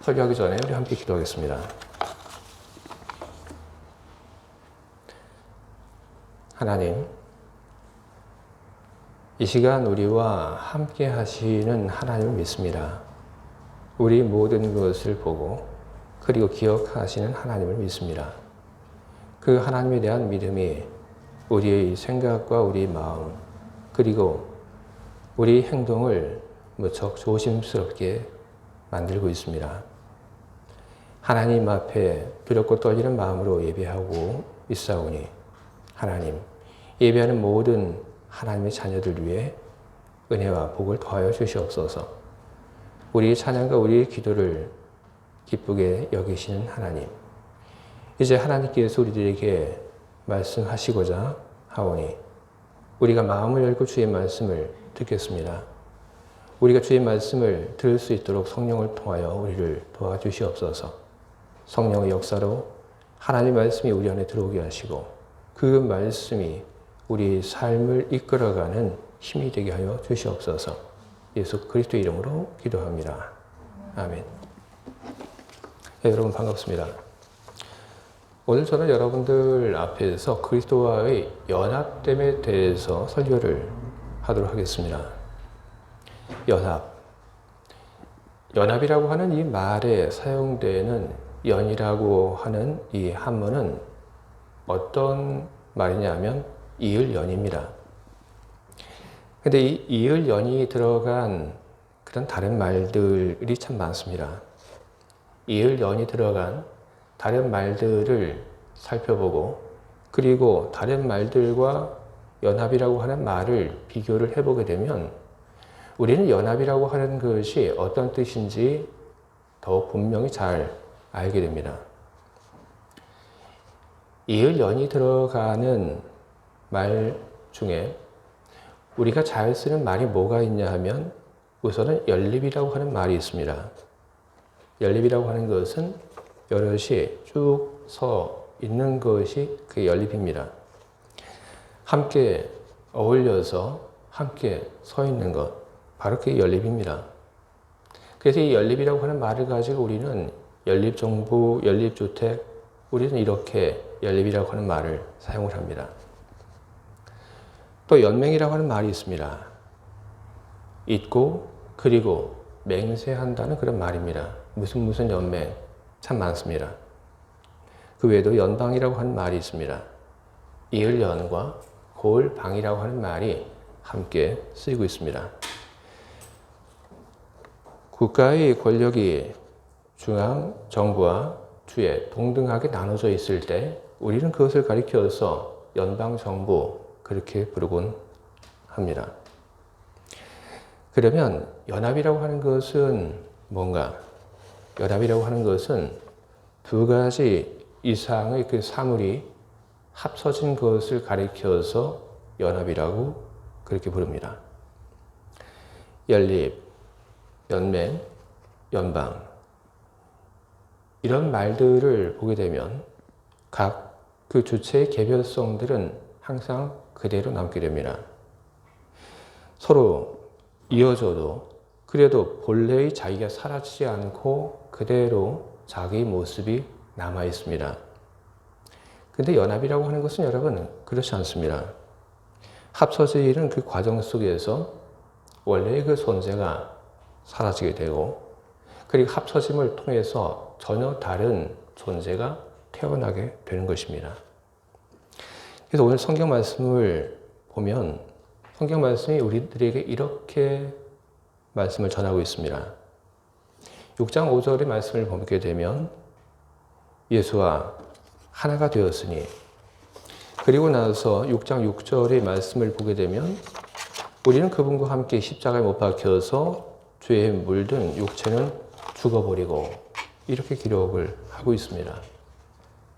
설교하기 전에 우리 함께 기도하겠습니다. 하나님, 이 시간 우리와 함께 하시는 하나님을 믿습니다. 우리 모든 것을 보고 그리고 기억하시는 하나님을 믿습니다. 그 하나님에 대한 믿음이 우리의 생각과 우리 마음 그리고 우리 행동을 무척 조심스럽게 만들고 있습니다. 하나님 앞에 두렵고 떨리는 마음으로 예배하고 있사오니 하나님 예배하는 모든 하나님의 자녀들 위해 은혜와 복을 더하여 주시옵소서. 우리 찬양과 우리 기도를 기쁘게 여기시는 하나님. 이제 하나님께서 우리들에게 말씀하시고자 하오니 우리가 마음을 열고 주의 말씀을 듣겠습니다. 우리가 주의 말씀을 들을 수 있도록 성령을 통하여 우리를 도와주시옵소서. 성령의 역사로 하나님 말씀이 우리 안에 들어오게 하시고 그 말씀이 우리 삶을 이끌어가는 힘이 되게 하여 주시옵소서. 예수 그리스도 이름으로 기도합니다. 아멘. 네, 여러분 반갑습니다. 오늘 저는 여러분들 앞에서 그리스도와의 연합됨에 대해서 설교를 하도록 하겠습니다. 연합. 연합이라고 하는 이 말에 사용되는 연이라고 하는 이 한문은 어떤 말이냐면 이을 연입니다. 근데 이 이을 연이 들어간 그런 다른 말들이 참 많습니다. 이을 연이 들어간 다른 말들을 살펴보고 그리고 다른 말들과 연합이라고 하는 말을 비교를 해보게 되면 우리는 연합이라고 하는 것이 어떤 뜻인지 더 분명히 잘 알게 됩니다. 이을 연이 들어가는 말 중에 우리가 잘 쓰는 말이 뭐가 있냐 하면 우선은 연립이라고 하는 말이 있습니다. 연립이라고 하는 것은 여럿이 쭉 서 있는 것이 그 연립입니다. 함께 어울려서 함께 서 있는 것, 바로 그게 연립입니다. 그래서 이 연립이라고 하는 말을 가지고 우리는 연립정부, 연립주택, 우리는 이렇게 연립이라고 하는 말을 사용을 합니다. 또 연맹이라고 하는 말이 있습니다. 있고, 그리고 맹세한다는 그런 말입니다. 무슨 무슨 연맹 참 많습니다. 그 외에도 연방이라고 하는 말이 있습니다. 이을 연과 고을 방이라고 하는 말이 함께 쓰이고 있습니다. 국가의 권력이 중앙 정부와 주에 동등하게 나눠져 있을 때 우리는 그것을 가리켜서 연방 정부 그렇게 부르곤 합니다. 그러면 연합이라고 하는 것은 뭔가? 연합이라고 하는 것은 두 가지 이상의 그 사물이 합쳐진 것을 가리켜서 연합이라고 그렇게 부릅니다. 연립, 연맹, 연방. 이런 말들을 보게 되면 각 그 주체의 개별성들은 항상 그대로 남게 됩니다. 서로 이어져도 그래도 본래의 자기가 사라지지 않고 그대로 자기 모습이 남아 있습니다. 근데 연합이라고 하는 것은 여러분 그렇지 않습니다. 합쳐지는 그 과정 속에서 원래의 그 존재가 사라지게 되고 그리고 합쳐짐을 통해서 전혀 다른 존재가 태어나게 되는 것입니다. 그래서 오늘 성경 말씀을 보면 성경 말씀이 우리들에게 이렇게 말씀을 전하고 있습니다. 6장 5절의 말씀을 보게 되면 예수와 하나가 되었으니 그리고 나서 6장 6절의 말씀을 보게 되면 우리는 그분과 함께 십자가에 못 박혀서 죄에 물든 육체는 죽어버리고 이렇게 기록을 하고 있습니다.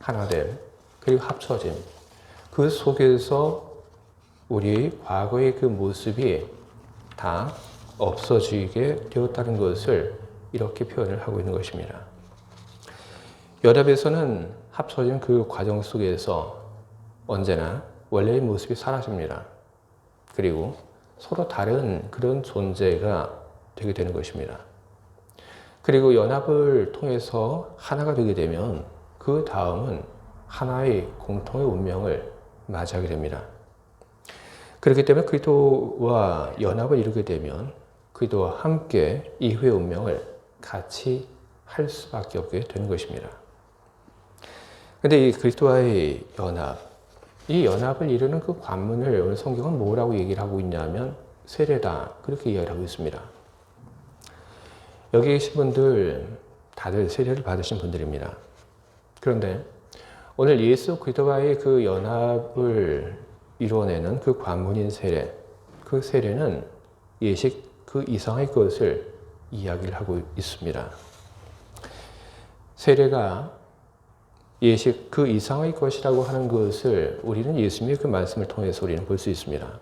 하나됨 그리고 합쳐짐 그 속에서 우리의 과거의 그 모습이 다 없어지게 되었다는 것을 이렇게 표현을 하고 있는 것입니다. 연합에서는 합쳐진 그 과정 속에서 언제나 원래의 모습이 사라집니다. 그리고 서로 다른 그런 존재가 되게 되는 것입니다. 그리고 연합을 통해서 하나가 되게 되면 그 다음은 하나의 공통의 운명을 맞이하게 됩니다. 그렇기 때문에 그리스도와 연합을 이루게 되면 그리스도와 함께 이후의 운명을 같이 할 수밖에 없게 되는 것입니다. 근데 이 그리스도와의 연합, 이 연합을 이루는 그 관문을 오늘 성경은 뭐라고 얘기를 하고 있냐면 세례다 그렇게 이야기를 하고 있습니다. 여기 계신 분들 다들 세례를 받으신 분들입니다. 그런데 오늘 예수 그리스도와의 그 연합을 이루어내는 그 관문인 세례, 그 세례는 예식 그 이상의 것을 이야기를 하고 있습니다. 세례가 예식 그 이상의 것이라고 하는 것을 우리는 예수님의 그 말씀을 통해서 우리는 볼 수 있습니다.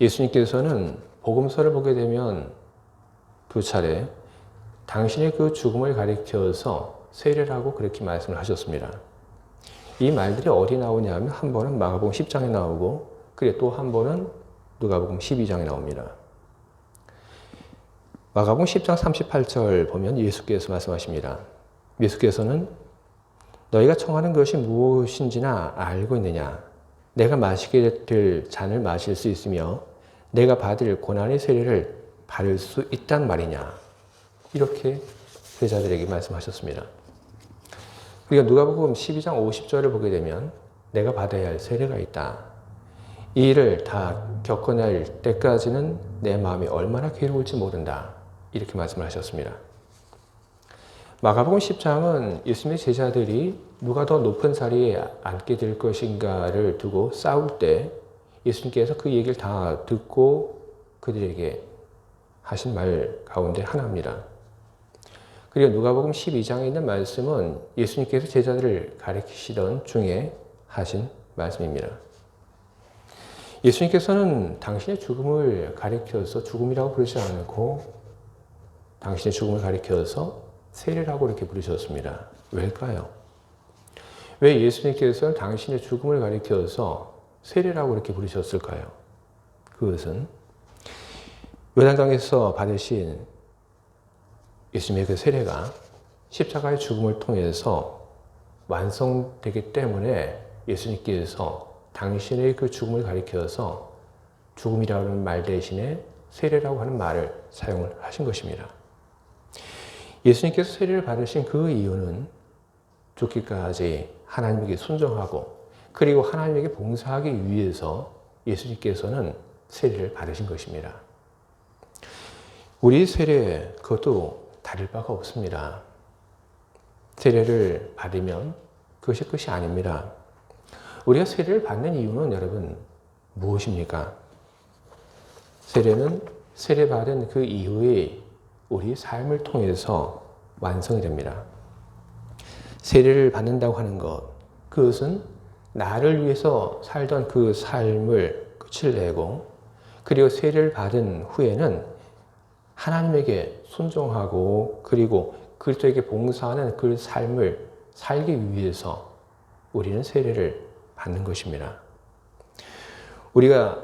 예수님께서는 복음서를 보게 되면 두 차례 당신의 그 죽음을 가리켜서 세례라고 그렇게 말씀을 하셨습니다. 이 말들이 어디 나오냐면 한 번은 마가복음 10장에 나오고 그리고 또 한 번은 누가복음 12장에 나옵니다. 마가복음 10장 38절 보면 예수께서 말씀하십니다. 예수께서는 너희가 청하는 것이 무엇인지나 알고 있느냐? 내가 마시게 될 잔을 마실 수 있으며 내가 받을 고난의 세례를 받을 수 있단 말이냐? 이렇게 제자들에게 말씀하셨습니다. 우리가 누가복음 12장 50절을 보게 되면 내가 받아야 할 세례가 있다. 이 일을 다 겪어낼 때까지는 내 마음이 얼마나 괴로울지 모른다. 이렇게 말씀을 하셨습니다. 마가복음 10장은 예수님의 제자들이 누가 더 높은 자리에 앉게 될 것인가를 두고 싸울 때 예수님께서 그 얘기를 다 듣고 그들에게 하신 말 가운데 하나입니다. 그리고 누가복음 12장에 있는 말씀은 예수님께서 제자들을 가르치시던 중에 하신 말씀입니다. 예수님께서는 당신의 죽음을 가리켜서 죽음이라고 부르지 않고 당신의 죽음을 가리켜서 세례라고 이렇게 부르셨습니다. 왜일까요? 왜 예수님께서는 당신의 죽음을 가리켜서 세례라고 이렇게 부르셨을까요? 그것은 요단강에서 받으신 예수님의 그 세례가 십자가의 죽음을 통해서 완성되기 때문에 예수님께서 당신의 그 죽음을 가리켜서 죽음이라는 말 대신에 세례라고 하는 말을 사용을 하신 것입니다. 예수님께서 세례를 받으신 그 이유는 죽기까지 하나님에게 순종하고 그리고 하나님에게 봉사하기 위해서 예수님께서는 세례를 받으신 것입니다. 우리 세례 그것도 다를 바가 없습니다. 세례를 받으면 그것이 끝이 아닙니다. 우리가 세례를 받는 이유는 여러분 무엇입니까? 세례는 세례받은 그 이후에 우리 삶을 통해서 완성이 됩니다. 세례를 받는다고 하는 것, 그것은 나를 위해서 살던 그 삶을 끝을 내고, 그리고 세례를 받은 후에는 하나님에게 순종하고 그리고 그리스도에게 봉사하는 그 삶을 살기 위해서 우리는 세례를 받는 것입니다. 우리가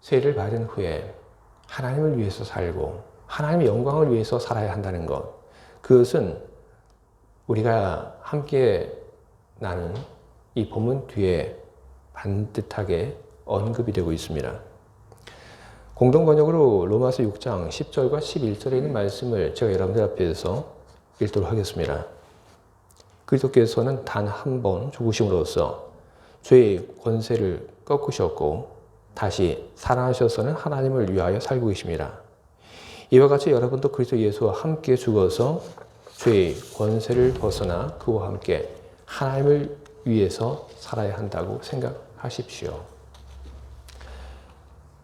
세례를 받은 후에 하나님을 위해서 살고 하나님의 영광을 위해서 살아야 한다는 것. 그것은 우리가 함께 나는 이 본문 뒤에 반듯하게 언급이 되고 있습니다. 공동 번역으로 로마서 6장 10절과 11절에 있는 말씀을 제가 여러분들 앞에서 읽도록 하겠습니다. 그리스도께서는 단 한 번 죽으심으로써 죄의 권세를 꺾으셨고 다시 살아나셔서는 하나님을 위하여 살고 계십니다. 이와 같이 여러분도 그리스도 예수와 함께 죽어서 죄의 권세를 벗어나 그와 함께 하나님을 위해서 살아야 한다고 생각하십시오.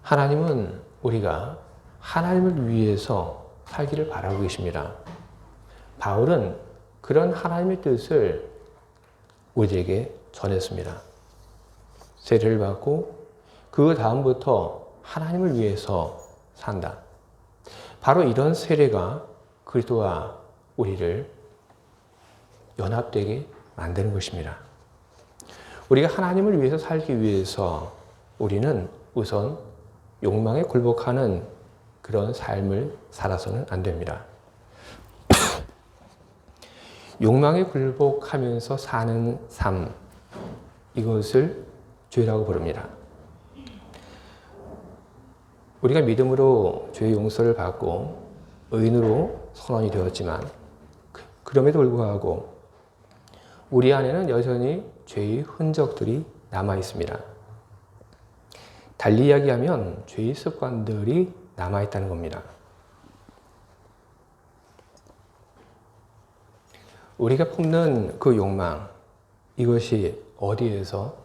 하나님은 우리가 하나님을 위해서 살기를 바라고 계십니다. 바울은 그런 하나님의 뜻을 우리에게 전했습니다. 세례를 받고 그 다음부터 하나님을 위해서 산다. 바로 이런 세례가 그리스도와 우리를 연합되게 만드는 것입니다. 우리가 하나님을 위해서 살기 위해서 우리는 우선 욕망에 굴복하는 그런 삶을 살아서는 안 됩니다. 욕망에 굴복하면서 사는 삶, 이것을 죄라고 부릅니다. 우리가 믿음으로 죄의 용서를 받고 의인으로 선언이 되었지만 그- 그럼에도 불구하고 우리 안에는 여전히 죄의 흔적들이 남아 있습니다. 달리 이야기하면 죄의 습관들이 남아 있다는 겁니다. 우리가 품는 그 욕망, 이것이 어디에서,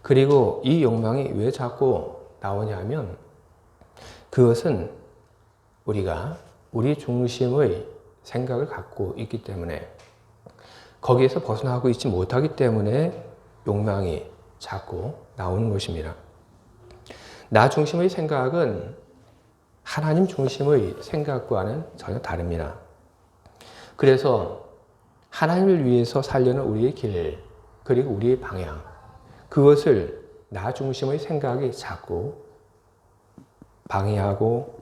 그리고 이 욕망이 왜 자꾸 나오냐 하면, 그것은 우리가 우리 중심의 생각을 갖고 있기 때문에, 거기에서 벗어나고 있지 못하기 때문에 욕망이 자꾸 나오는 것입니다. 나 중심의 생각은 하나님 중심의 생각과는 전혀 다릅니다. 그래서 하나님을 위해서 살려는 우리의 길, 그리고 우리의 방향, 그것을 나 중심의 생각이 자꾸 방해하고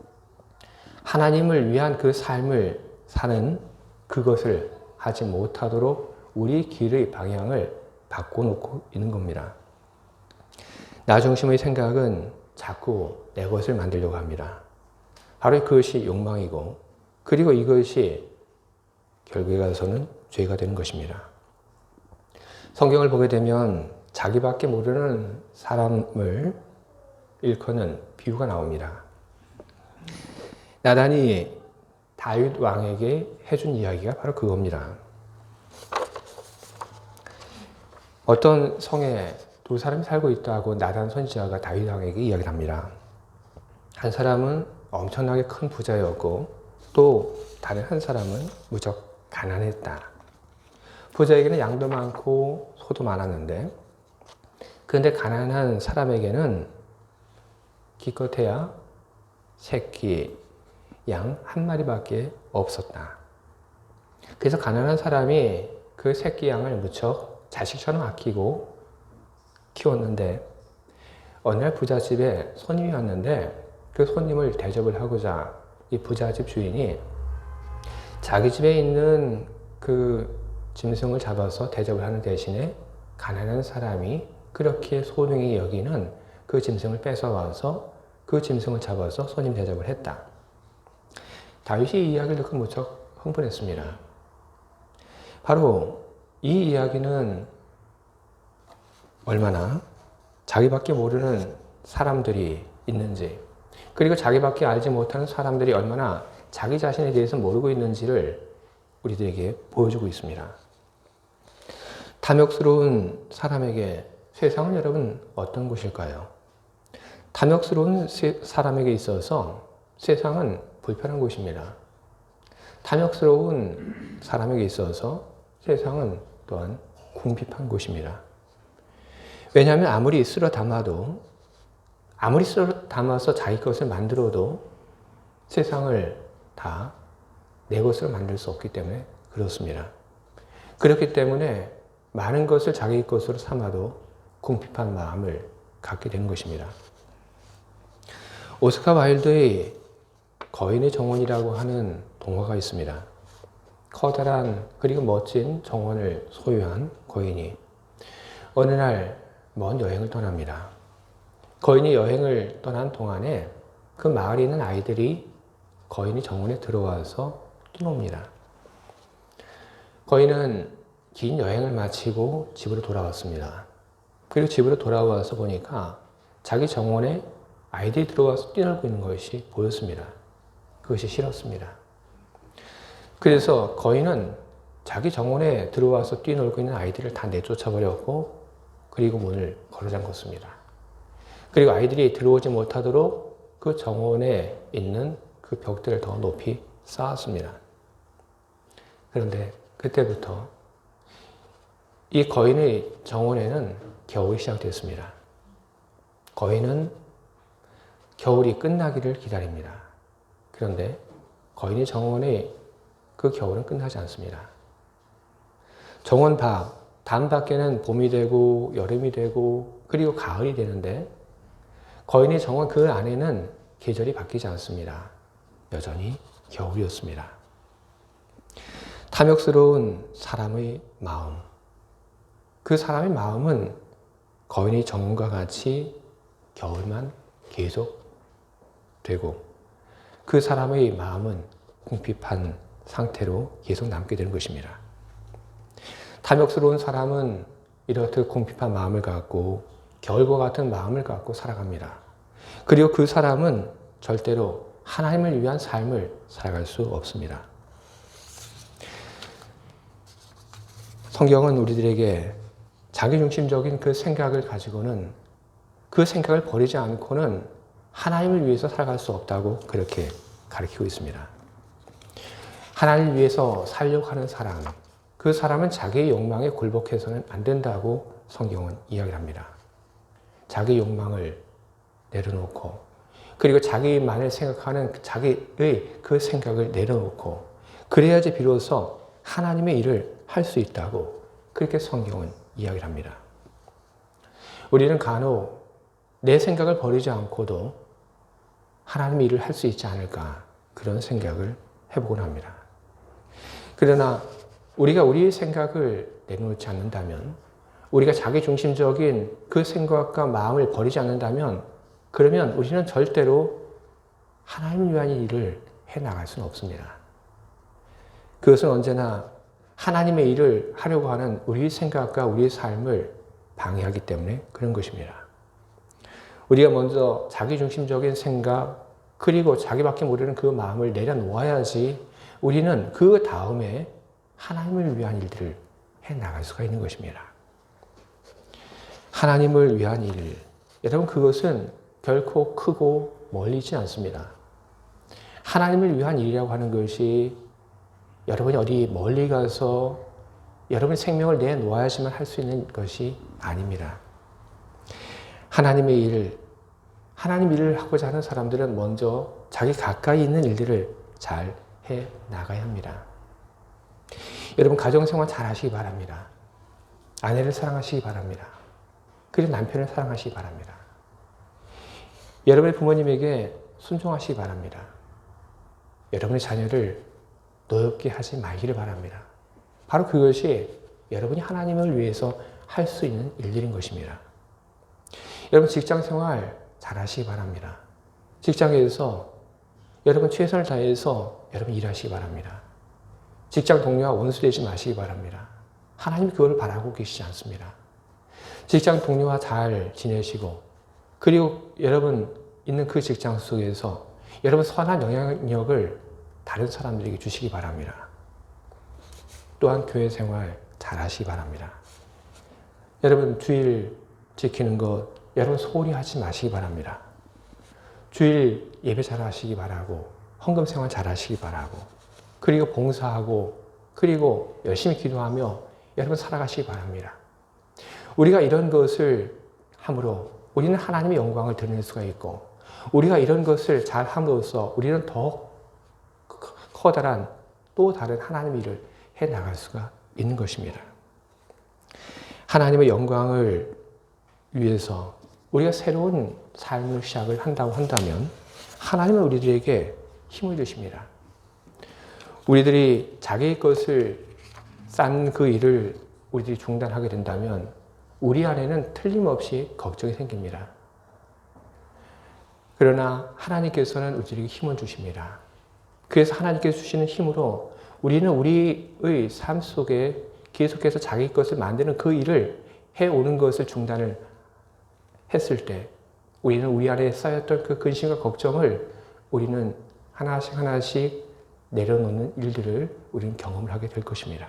하나님을 위한 그 삶을 사는 그것을 하지 못하도록 우리 길의 방향을 바꿔놓고 있는 겁니다. 나 중심의 생각은 자꾸 내 것을 만들려고 합니다. 바로 그것이 욕망이고, 그리고 이것이 결국에 가서는 죄가 되는 것입니다. 성경을 보게 되면 자기밖에 모르는 사람을 일컫는 비유가 나옵니다. 나단이 다윗 왕에게 해준 이야기가 바로 그겁니다. 어떤 성에 두 사람이 살고 있다고 나단 선지자가 다윗 왕에게 이야기를 합니다. 한 사람은 엄청나게 큰 부자였고 또 다른 한 사람은 무척 가난했다. 부자에게는 양도 많고 소도 많았는데 그런데 가난한 사람에게는 기껏해야 새끼 양 한 마리밖에 없었다. 그래서 가난한 사람이 그 새끼 양을 무척 자식처럼 아끼고 키웠는데 어느 날 부잣집에 손님이 왔는데 그 손님을 대접을 하고자 이 부잣집 주인이 자기 집에 있는 그 짐승을 잡아서 대접을 하는 대신에 가난한 사람이 그렇게 소중히 여기는 그 짐승을 뺏어와서 그 짐승을 잡아서 손님 대접을 했다. 다윗이 이 이야기를 듣고 무척 흥분했습니다. 바로 이 이야기는 얼마나 자기밖에 모르는 사람들이 있는지, 그리고 자기밖에 알지 못하는 사람들이 얼마나 자기 자신에 대해서 모르고 있는지를 우리들에게 보여주고 있습니다. 탐욕스러운 사람에게 세상은 여러분 어떤 곳일까요? 탐욕스러운 사람에게 있어서 세상은 불편한 곳입니다. 탐욕스러운 사람에게 있어서 세상은 또한 궁핍한 곳입니다. 왜냐하면 아무리 쓸어 담아도 아무리 쓸어 담아서 자기 것을 만들어도 세상을 다 내 것으로 만들 수 없기 때문에 그렇습니다. 그렇기 때문에 많은 것을 자기 것으로 삼아도 궁핍한 마음을 갖게 되는 것입니다. 오스카 와일드의 거인의 정원이라고 하는 동화가 있습니다. 커다란 그리고 멋진 정원을 소유한 거인이 어느 날 먼 여행을 떠납니다. 거인이 여행을 떠난 동안에 그 마을에 있는 아이들이 거인이 정원에 들어와서 뛰놉니다. 거인은 긴 여행을 마치고 집으로 돌아왔습니다. 그리고 집으로 돌아와서 보니까 자기 정원에 아이들이 들어와서 뛰놀고 있는 것이 보였습니다. 그것이 싫었습니다. 그래서 거인은 자기 정원에 들어와서 뛰놀고 있는 아이들을 다 내쫓아버렸고, 그리고 문을 걸어 잠궜습니다. 그리고 아이들이 들어오지 못하도록 그 정원에 있는 그 벽들을 더 높이 쌓았습니다. 그런데 그때부터 이 거인의 정원에는 겨울이 시작됐습니다. 거인은 겨울이 끝나기를 기다립니다. 그런데 거인의 정원의 그 겨울은 끝나지 않습니다. 정원 밖, 담 밖에는 봄이 되고 여름이 되고 그리고 가을이 되는데 거인의 정원 그 안에는 계절이 바뀌지 않습니다. 여전히 겨울이었습니다. 탐욕스러운 사람의 마음. 그 사람의 마음은 거인의 정과 같이 겨울만 계속 되고 그 사람의 마음은 궁핍한 상태로 계속 남게 되는 것입니다. 탐욕스러운 사람은 이렇듯 궁핍한 마음을 갖고 겨울과 같은 마음을 갖고 살아갑니다. 그리고 그 사람은 절대로 하나님을 위한 삶을 살아갈 수 없습니다. 성경은 우리들에게 자기중심적인 그 생각을 가지고는 그 생각을 버리지 않고는 하나님을 위해서 살아갈 수 없다고 그렇게 가르치고 있습니다. 하나님을 위해서 살려고 하는 사람, 그 사람은 자기의 욕망에 굴복해서는 안 된다고 성경은 이야기를 합니다. 자기 욕망을 내려놓고, 그리고 자기만을 생각하는 자기의 그 생각을 내려놓고, 그래야지 비로소 하나님의 일을 할 수 있다고 그렇게 성경은 이야기를 합니다. 우리는 간혹 내 생각을 버리지 않고도 하나님의 일을 할 수 있지 않을까 그런 생각을 해보곤 합니다. 그러나 우리가 우리의 생각을 내놓지 않는다면 우리가 자기 중심적인 그 생각과 마음을 버리지 않는다면 그러면 우리는 절대로 하나님을 위한 일을 해 나갈 수는 없습니다. 그것은 언제나 하나님의 일을 하려고 하는 우리의 생각과 우리의 삶을 방해하기 때문에 그런 것입니다. 우리가 먼저 자기중심적인 생각, 그리고 자기밖에 모르는 그 마음을 내려놓아야지 우리는 그 다음에 하나님을 위한 일들을 해 나갈 수가 있는 것입니다. 하나님을 위한 일. 여러분, 그것은 결코 크고 멀리지 않습니다. 하나님을 위한 일이라고 하는 것이 여러분이 어디 멀리 가서 여러분의 생명을 내놓아야지만 할 수 있는 것이 아닙니다. 하나님의 일, 하나님 일을 하고자 하는 사람들은 먼저 자기 가까이 있는 일들을 잘 해 나가야 합니다. 여러분 가정생활 잘 하시기 바랍니다. 아내를 사랑하시기 바랍니다. 그리고 남편을 사랑하시기 바랍니다. 여러분의 부모님에게 순종하시기 바랍니다. 여러분의 자녀를 노엽게 하지 말기를 바랍니다. 바로 그것이 여러분이 하나님을 위해서 할 수 있는 일들인 것입니다. 여러분 직장 생활 잘 하시기 바랍니다. 직장에서 여러분 최선을 다해서 여러분 일하시기 바랍니다. 직장 동료와 원수 되지 마시기 바랍니다. 하나님이 그걸 바라고 계시지 않습니다. 직장 동료와 잘 지내시고 그리고 여러분 있는 그 직장 속에서 여러분 선한 영향력을 다른 사람들에게 주시기 바랍니다. 또한 교회 생활 잘 하시기 바랍니다. 여러분 주일 지키는 것 여러분 소홀히 하지 마시기 바랍니다. 주일 예배 잘 하시기 바라고 헌금 생활 잘 하시기 바라고 그리고 봉사하고 그리고 열심히 기도하며 여러분 살아가시기 바랍니다. 우리가 이런 것을 함으로 우리는 하나님의 영광을 드러낼 수가 있고 우리가 이런 것을 잘 함으로써 우리는 더 커다란 또 다른 하나님의 일을 해 나갈 수가 있는 것입니다. 하나님의 영광을 위해서 우리가 새로운 삶을 시작을 한다고 한다면 하나님은 우리들에게 힘을 주십니다. 우리들이 자기의 것을 싼 그 일을 우리들이 중단하게 된다면 우리 안에는 틀림없이 걱정이 생깁니다. 그러나 하나님께서는 우리에게 힘을 주십니다. 그래서 하나님께서 주시는 힘으로 우리는 우리의 삶 속에 계속해서 자기 것을 만드는 그 일을 해오는 것을 중단을 했을 때 우리는 우리 안에 쌓였던 그 근심과 걱정을 우리는 하나씩 하나씩 내려놓는 일들을 우리는 경험을 하게 될 것입니다.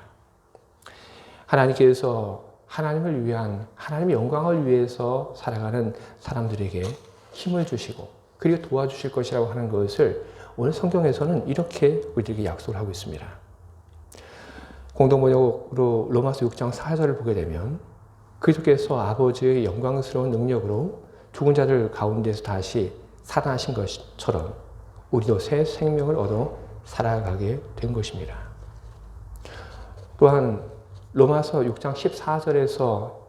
하나님께서 하나님을 위한 하나님의 영광을 위해서 살아가는 사람들에게 힘을 주시고 그리고 도와주실 것이라고 하는 것을 오늘 성경에서는 이렇게 우리에게 약속을 하고 있습니다. 공동번역으로 로마서 6장 4절을 보게 되면 그리스도께서 아버지의 영광스러운 능력으로 죽은 자들 가운데서 다시 살아나신 것처럼 우리도 새 생명을 얻어 살아가게 된 것입니다. 또한 로마서 6장 14절에서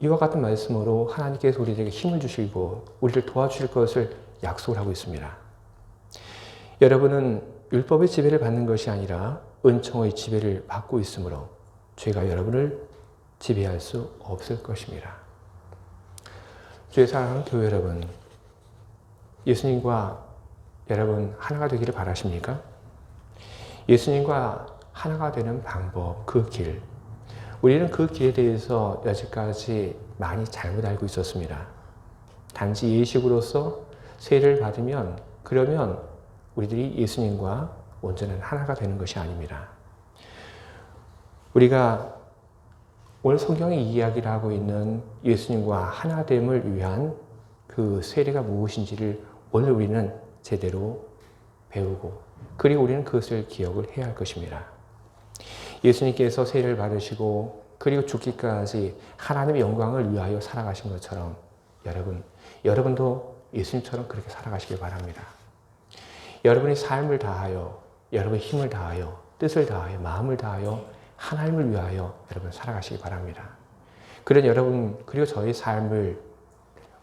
이와 같은 말씀으로 하나님께서 우리에게 힘을 주시고 우리를 도와주실 것을 약속을 하고 있습니다. 여러분은 율법의 지배를 받는 것이 아니라 은총의 지배를 받고 있으므로 죄가 여러분을 지배할 수 없을 것입니다. 주의 사랑하는 교회 여러분, 예수님과 여러분 하나가 되기를 바라십니까? 예수님과 하나가 되는 방법, 그 길. 우리는 그 길에 대해서 여지까지 많이 잘못 알고 있었습니다. 단지 예식으로서 세례를 받으면 그러면 우리들이 예수님과 온전한 하나가 되는 것이 아닙니다. 우리가 오늘 성경이 이야기를 하고 있는 예수님과 하나됨을 위한 그 세례가 무엇인지를 오늘 우리는 제대로 배우고 그리고 우리는 그것을 기억을 해야 할 것입니다. 예수님께서 세례를 받으시고 그리고 죽기까지 하나님의 영광을 위하여 살아가신 것처럼 여러분, 여러분도 예수님처럼 그렇게 살아가시길 바랍니다. 여러분의 삶을 다하여, 여러분의 힘을 다하여, 뜻을 다하여, 마음을 다하여 하나님을 위하여 여러분 살아가시기 바랍니다. 그런 여러분, 그리고 저의 삶을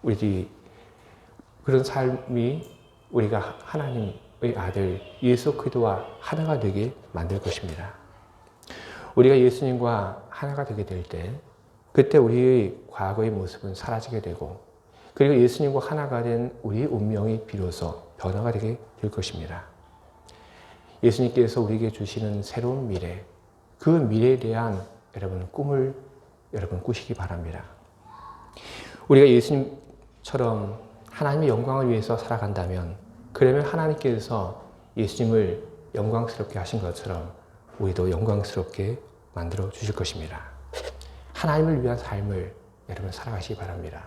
우리 그런 삶이 우리가 하나님의 아들 예수 그리스도와 하나가 되게 만들 것입니다. 우리가 예수님과 하나가 되게 될 때, 그때 우리의 과거의 모습은 사라지게 되고, 그리고 예수님과 하나가 된 우리의 운명이 비로소 변화가 되게 될 것입니다. 예수님께서 우리에게 주시는 새로운 미래, 그 미래에 대한 여러분 꿈을 여러분 꾸시기 바랍니다. 우리가 예수님처럼 하나님의 영광을 위해서 살아간다면, 그러면 하나님께서 예수님을 영광스럽게 하신 것처럼 우리도 영광스럽게 만들어 주실 것입니다. 하나님을 위한 삶을 여러분 살아가시기 바랍니다.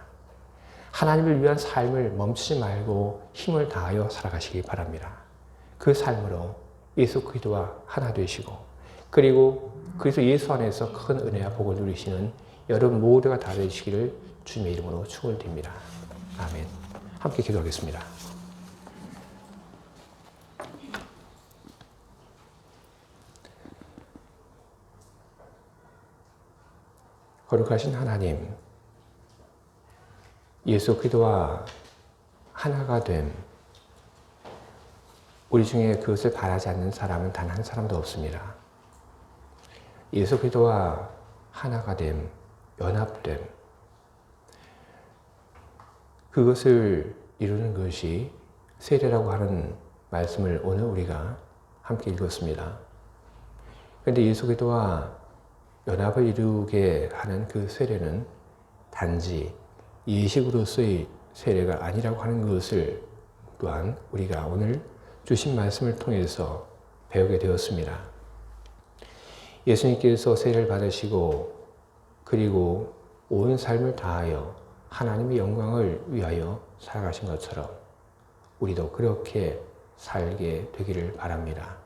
하나님을 위한 삶을 멈추지 말고 힘을 다하여 살아가시기 바랍니다. 그 삶으로 예수 그리스도와 하나 되시고 그리고 그래서 예수 안에서 큰 은혜와 복을 누리시는 여러분 모두가 다 되시기를 주님의 이름으로 축원드립니다. 아멘. 함께 기도하겠습니다. 거룩하신 하나님, 예수 그리스도와 하나가 됨, 우리 중에 그것을 바라지 않는 사람은 단 한 사람도 없습니다. 예수 그리스도와 하나가 됨, 연합됨, 그것을 이루는 것이 세례라고 하는 말씀을 오늘 우리가 함께 읽었습니다. 그런데 예수 그리스도와 연합을 이루게 하는 그 세례는 단지 예식으로서의 세례가 아니라고 하는 것을 또한 우리가 오늘 주신 말씀을 통해서 배우게 되었습니다. 예수님께서 세례를 받으시고 그리고 온 삶을 다하여 하나님의 영광을 위하여 살아가신 것처럼 우리도 그렇게 살게 되기를 바랍니다.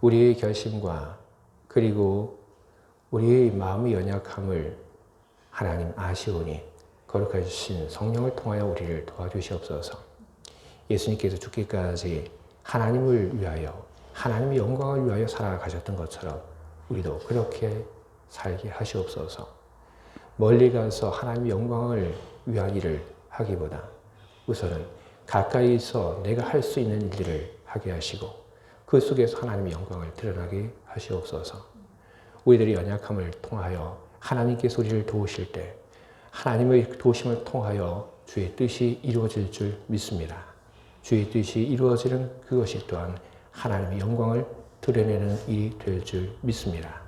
우리의 결심과 그리고 우리의 마음의 연약함을 하나님 아시오니 거룩하신 성령을 통하여 우리를 도와주시옵소서. 예수님께서 죽기까지 하나님을 위하여 하나님의 영광을 위하여 살아가셨던 것처럼 우리도 그렇게 살게 하시옵소서. 멀리 가서 하나님의 영광을 위한 일을 하기보다 우선은 가까이 서 내가 할 수 있는 일들을 하게 하시고 그 속에서 하나님의 영광을 드러나게 하시옵소서. 우리들의 연약함을 통하여 하나님께서 우리를 도우실 때 하나님의 도심을 통하여 주의 뜻이 이루어질 줄 믿습니다. 주의 뜻이 이루어지는 그것이 또한 하나님의 영광을 드러내는 일이 될 줄 믿습니다.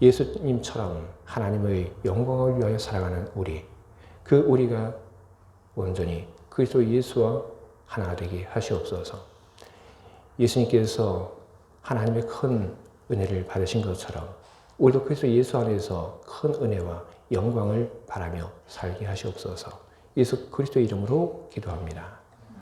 예수님처럼 하나님의 영광을 위하여 살아가는 우리, 그 우리가 온전히 그리스도 예수와 하나 되게 하시옵소서. 예수님께서 하나님의 큰 은혜를 받으신 것처럼 우리도 그리스도 예수 안에서 큰 은혜와 영광을 바라며 살게 하시옵소서. 예수 그리스도 이름으로 기도합니다.